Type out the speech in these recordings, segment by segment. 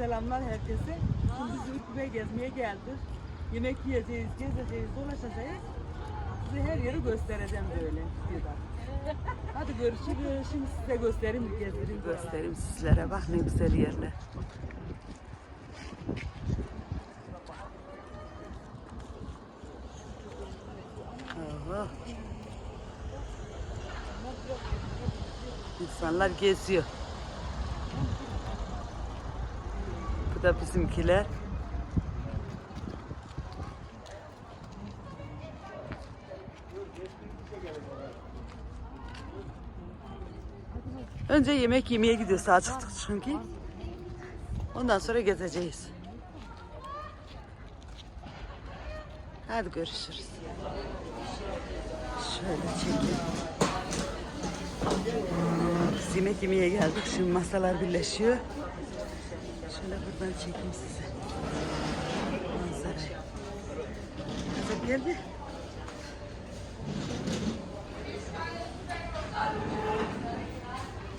selamlar herkese. Şimdi biz Ürküp'e gezmeye geldik. Yemek yiyeceğiz, gezeceğiz, dolaşacağız. Size her yeri göstereceğim böyle. Hadi görüşürüz. Şimdi size göstereyim, gezdireyim. Göstereyim sizlere. Bak ne güzel yerler. İnsanlar geziyor. Bu da bizimkiler. Önce yemek yemeye gidiyoruz acıktık çünkü. Ondan sonra gezeceğiz. Hadi görüşürüz. Şöyle çekeyim. Biz yemek yemeye geldik. Şimdi masalar birleşiyor. Şöyle buradan çekeyim size. Manzarayı. Hazır geldi.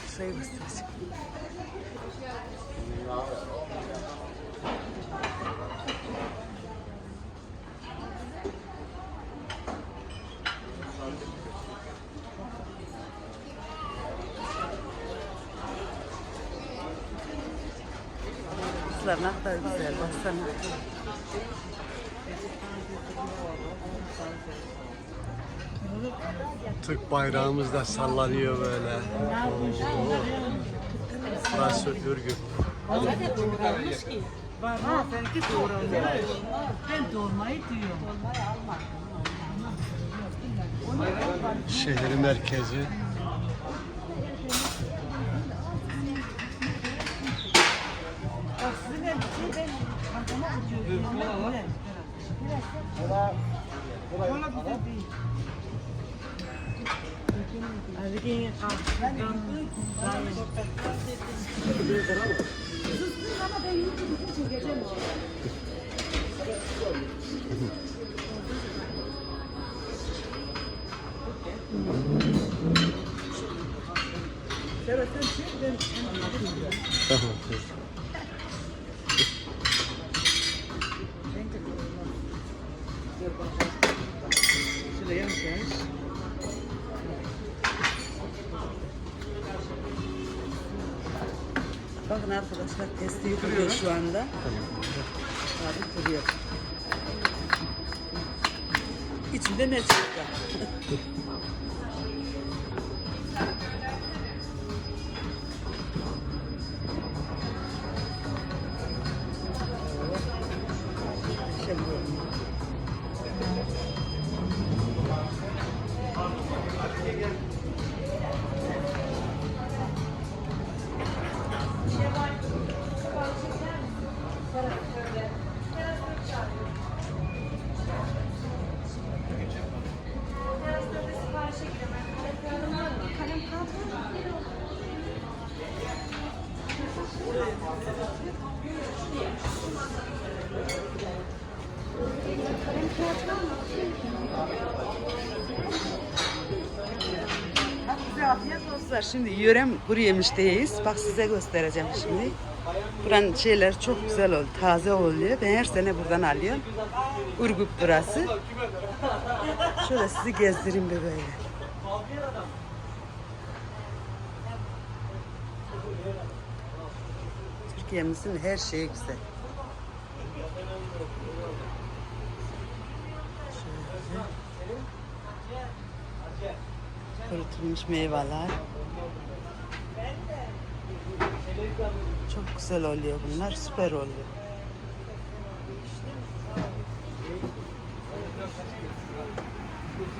Şurayı göstereceğim. Kızlar ne kadar güzel baksana. Türk bayrağımız da sallanıyor böyle. Burası Ürgüp. Ha, seninki doğranmış. Ben dolmayı diyorum. Şehir merkezi. Hadi kalk. Bakın arkadaşlar testiyi kuruyor şu anda. Abi kuruyor. İçinde ne çıkacak? Şimdi yörem kuru yemişteyiz. Bak size göstereceğim şimdi. Buranın şeyler çok güzel oldu. Taze oluyor. Ben her sene buradan alıyorum. Urgup burası. Şöyle sizi gezdireyim bir böyle. Türkiye'mizin her şeyi güzel. Kurutulmuş meyveler. Çok güzel oluyor bunlar. Süper oluyor.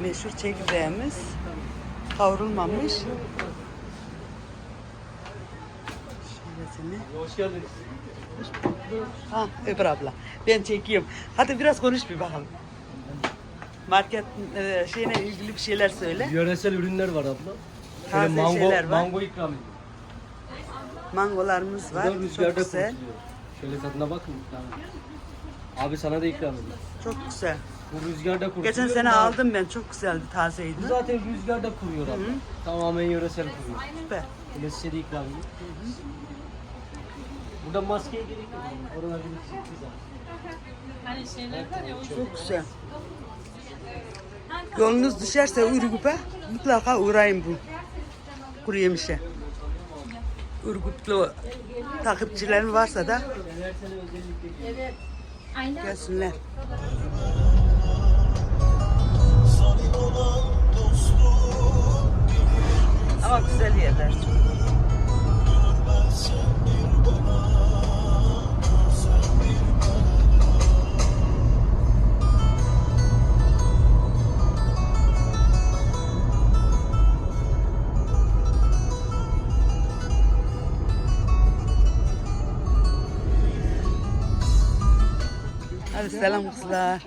Meşhur çekirdeğimiz kavrulmamış. Şöylesine. Hoş geldiniz. Ha Öbür abla. Ben çekiyorum. Hadi biraz konuş bir bakalım. Market e, şeyine ilgili bir şeyler söyle. Yöresel ürünler var abla. Taze Şöyle mango, şeyler var. mango ikram ediyor. Mangolarımız var. Güzel Çok rüzgarda güzel. kurutuluyor. Şöyle tadına bakın. Yani. Abi sana da ikram ediyor. Çok güzel. Bu rüzgarda kurutuluyor. Geçen sene Daha- aldım ben. Çok güzeldi. Tazeydi. Bu zaten rüzgarda kuruyor abla. Tamamen yöresel kuruyor. Süper. Böyle size de ikram ediyor. Burada maskeye gerek yok. Oralar bir var. Hani şeyler var ya o Çok güzel. Yolunuz düşerse Ürgüp'e mutlaka uğrayın bu kuru yemişe. Ürgüplü takipçilerin varsa da gelsinler. Ama güzel yerler. Hadi selam kızlar.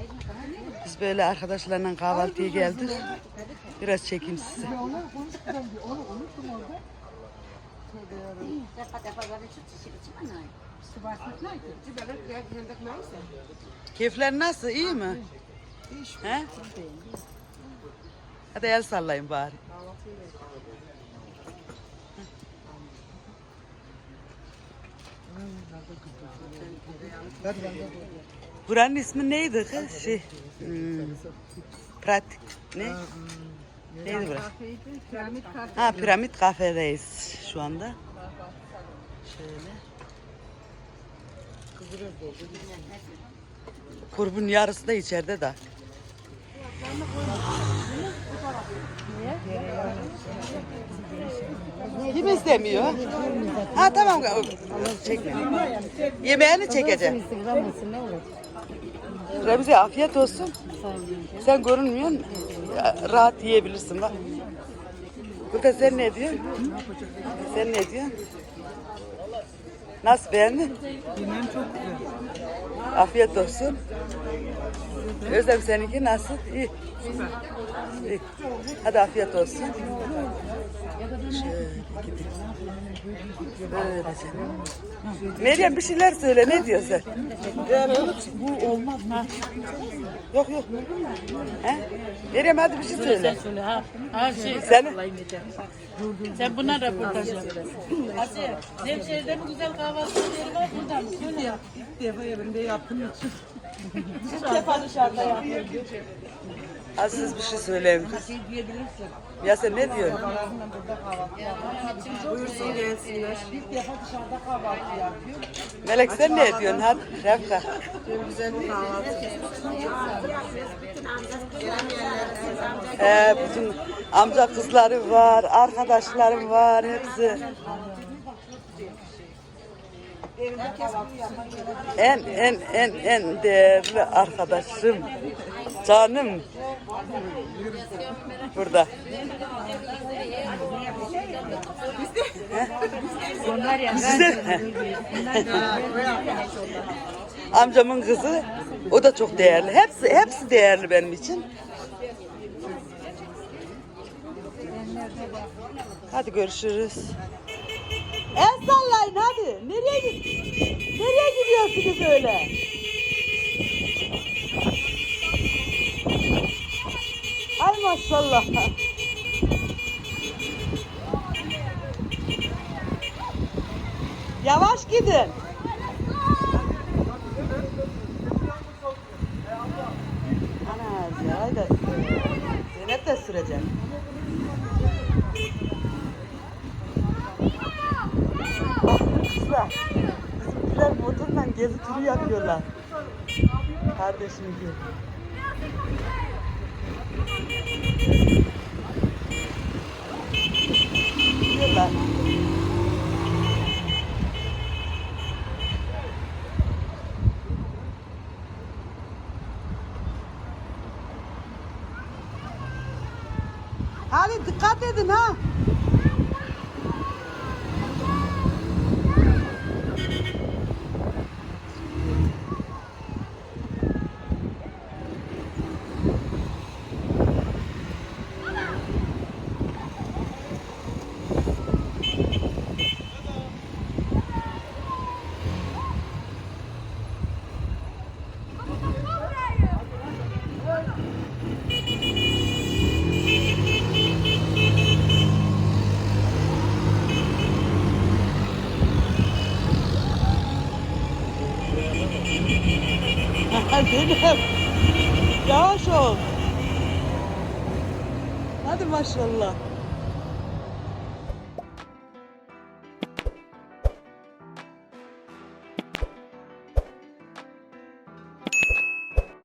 Biz böyle arkadaşlarla kahvaltıya geldik. Biraz çekeyim size. Keyifler nasıl? İyi mi? He? Hadi el sallayın bari. Buranın ismi neydi kız? Şey, hmm, pratik. Ne? Neydi burası? Ha piramit kafedeyiz şu anda. Şöyle. Kurbun yarısı da içeride de. Kim istemiyor? Ha tamam. Çekme. Yemeğini çekeceğim. Remzi afiyet olsun. Sen görünmüyorsun. Rahat yiyebilirsin bak. Burada sen ne diyorsun? Sen ne diyorsun? Nasıl beğendin? Yemeğim çok güzel. Afiyet olsun. Özlem seninki nasıl? İyi. İyi. Hadi afiyet olsun. Şöyle. Böylece. Meryem bir şeyler söyle. Ne diyorsun sen? Bu olmaz mı? Yok yok. He? Meryem hadi bir şey söyle. Söyle ha. Her şey. Sen Sen buna röportaj yap. Asiye, Nevşehir'de mi güzel kahvaltı yeri var burada mı? Söyle ya. İlk defa evimde yaptığım için. İlk defa dışarıda yapıyorum. Aziz bir şey söyleyeyim. Ya sen ne diyorsun? Buyursun gelsinler. Melek sen ne diyorsun? Hadi Refka. Güzel bir kahvaltı. Ee, bütün amca kızları var, arkadaşlarım var hepsi. En en en en değerli arkadaşım. Canım. Burada. Amcamın kızı. O da çok değerli. Hepsi hepsi değerli benim için. Hadi görüşürüz. El sallayın hadi. Nereye gid Nereye gidiyorsunuz öyle? Ay maşallah. Yavaş gidin. Ana Zeynep de sürecek. Kızlar. Bizimkiler motorla gezi turu yapıyorlar. Kardeşim gibi. Gidiyorlar. Hadi dikkat edin ha. Zeynep. Yavaş ol. Hadi maşallah.